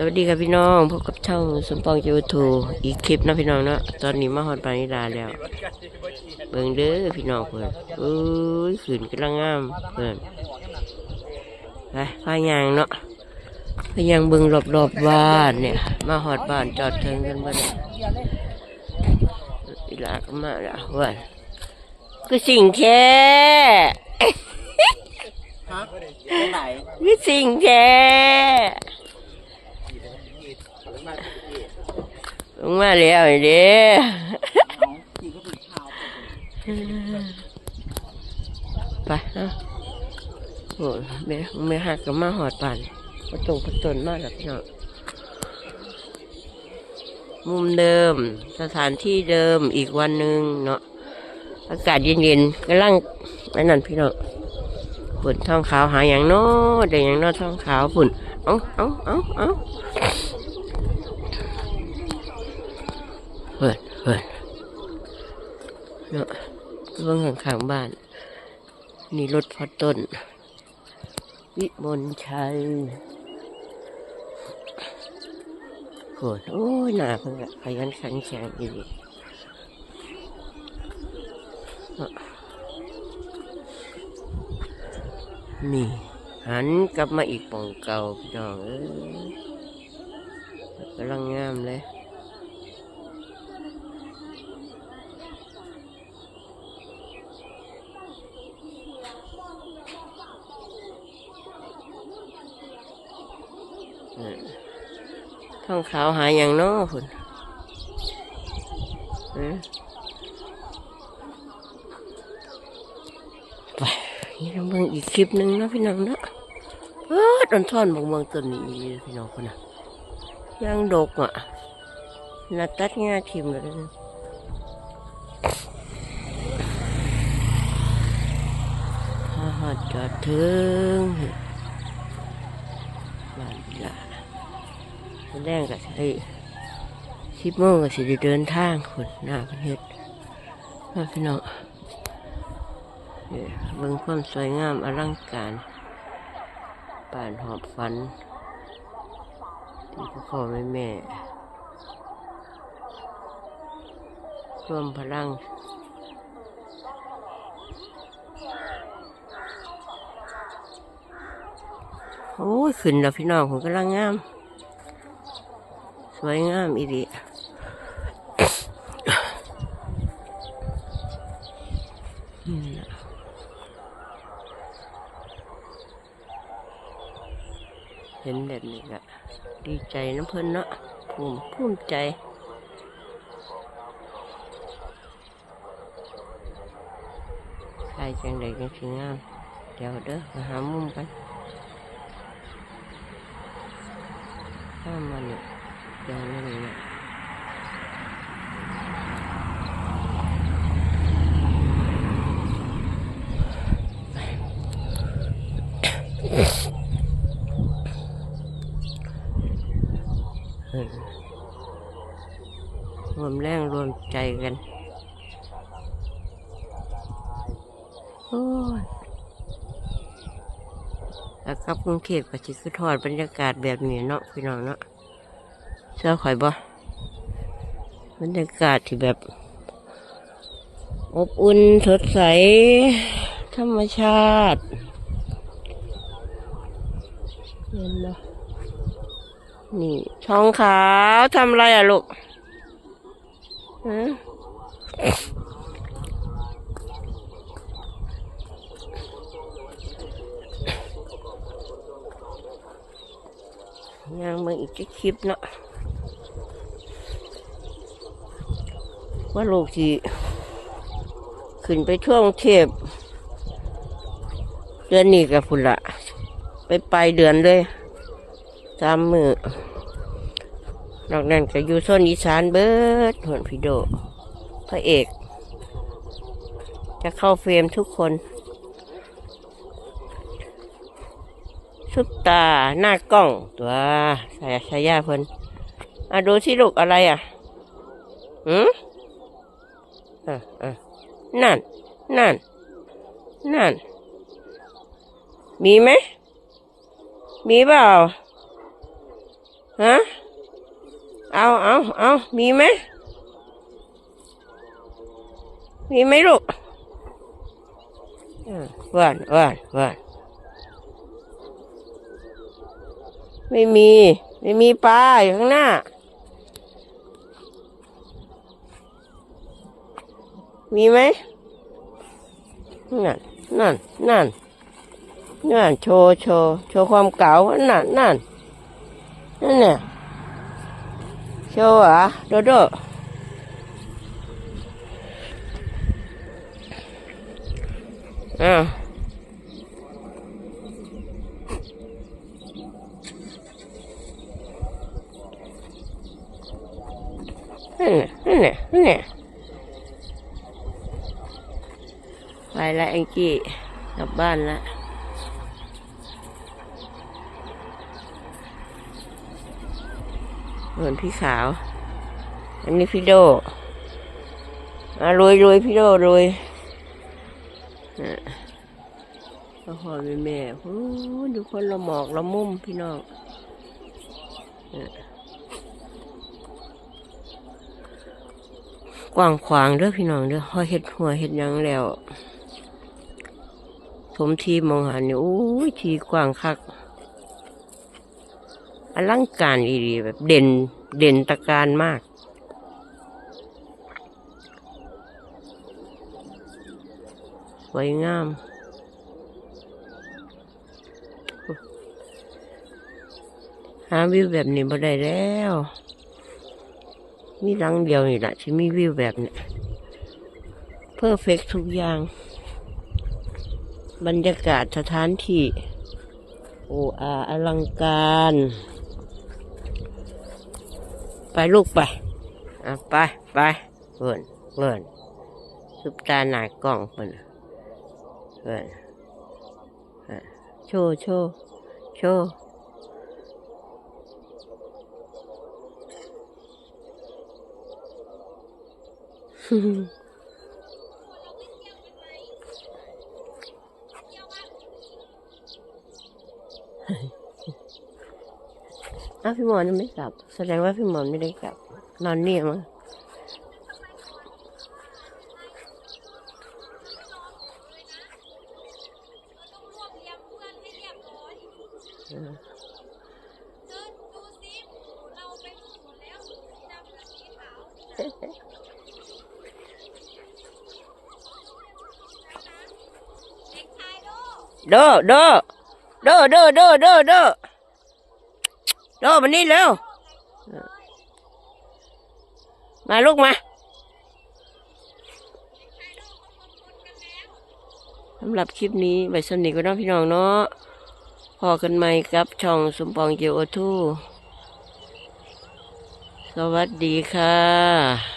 สวัสดีครับพี่น้องพบกับช่องสมปองยูทูอีกคลิปนะพี่น้องเนาะตอนนี้มาฮอดปานิดาแล้ว เบิ่งเด้อพี่น้องเพื่อนอุ้ยขืนกำลังงามเพื่อนไปพายางเนาะพายางเบิ่งรอบๆบบ้านเนี่ย มาฮอดบ้านจอดเทิงกันบ่ได้อีหลาก็มาแล้วเพื่อนคือสิ่งแท้ฮะไปไหนคือสิ่งแท้ ลงมาแล้วไอ้เด้เอาขี่ก็ถึงเท้าไปเนาะโอ้ยแม่แม่หักกับมาหอดป่านประตงประตนมากแล้วพี่น้มุมเดิม สถานที่เดิมอีกวันหนึ่งเนาะอากาศเย็นๆกำลังอันนั้นพี่เน้องฝุ่นท้องขาวหาอย่างโน้แต่อย่างโน้ท้องขาวฝุ่น เอ้าเอ้าเอ้าเอ้า เปิดเปิดเนาะเบื้องข้างๆบ้าน นี่รถพอต้น วิมลชัยโหดโอ้ยหนาเพิ่งอะขยันขันแข็งอีกนี่ หันกลับมาอีกป่องเก่าพี่น้องเอ้ยกำลังงามเลย ท้องขาวหายอย่างน้อคุณไปนี่เราเบิ่งอีกคลิปหนึ่งนะพี่น้องนะเออตอนท่อนบางเมืองต้นนี้พี่น้องคนน่ะยังดกอะน่าตัดง่าทิมเลยนะพาหอดจอดถึงบ้านพี่ละ แรงก็สิได้สิบโมงก็สิได้เดินทางคนหน้าประเทศมาพี่น้องเนี่ยเบิ่งความสวยงามอลังการป่านหอบฝันที่พ่อพ่อแม่แม่ร่วมพลังโอ้ยขึ้นแล้วพี่น้องผมกำลังงาม สวยงามอีดีเห็นแบบนี้ก็ดีใจน้ำเพิ่นเนาะภูมิภูมิใจใครจังใดจังสิงามเดี๋ยวเด้อมาหามุมกันข้ามมาเนี่ย ยังไม่รู้เนี่ยรวมแรงรวมใจกัน โอ้ยแล้วกลับกรุงเทพก็จะคือทอดบรรยากาศแบบนี้เนาะพี่น้องเนาะ เสื้อข่อยบ่บรรยากาศที่แบบ อบอุ่นสดใส ธรรมชาติเห็นไหมนี่ทองขาวทำอะไรอะลูกฮะยังมึงอีกคลิปเนาะ ว่าลูกที่ขึ้นไปท่วงเทพเดือนนี้กับพุ่นละไปไปลายเดือนเลยสามมือนอกนั้นก็อยู่โซนอีสานเบิดหวนพี่โด พระเอก จะเข้าเฟรมทุกคนซุปตาหน้ากล้องตัวสายชายาเพิ่นอะดูสิลูกอะไรอะหืม นั่น นั่น นั่น มีไหม มีเปล่า ฮะ เอาเอาเอามีไหม มีไหมลูกอ่าว่านว่านว่านไม่มี ไม่มีปลาอยู่ข้างหน้า มีไหมนั่นนั่นนั่นนั่นโชว์โชว์โชว์ความเก๋านั่นนั่นนั่นเนี่ยโชว์อะโดโดอ่านั่นน่ะนั่นน่ะนั่นน่ะไปละ แองกี้กลับบ้านและเหมือนพี่ขาว อันนี้พี่โดอะรวยรวยพี่โดรวยอะพ่อพ่อแม่แม่โอ้ดูคนละหมอกละมุมพี่น้องกว้างขวางเด้อพี่น้องเด้อพอยเห็ดหัวเห็ดยังแล้ว ผมทีมองหันนี่โอ้ยทีกว้างคักอลังการอีดีแบบเด่นเด่นตะการมาก สวยงาม หาวิวแบบนี้บ่ได้แล้ว มีหลังเดียวนี่แหละที่มีวิวแบบนี้เพอร์เฟกทุกอย่าง บรรยากาศสถานที่โอ้อาอลังการ ไปลูกไปอะไปไปเวินเวินซุปตาหนากล่องเพิ่นเวินโชว์โชว์โชว์ อ้าวพี่หมอนยังไม่กลับ แสดงว่าพี่หมอนไม่ได้กลับ นอนเนี่ยมั้งเออโดโดโดโดโดโดโดโดมานี่เร็ว มาลูกมาสำหรับคลิปนี้ใบสนิทก็น้องพี่น้องเนาะพอกันใหม่กับ ช่องสมปองเจียวทู สวัสดีค่ะ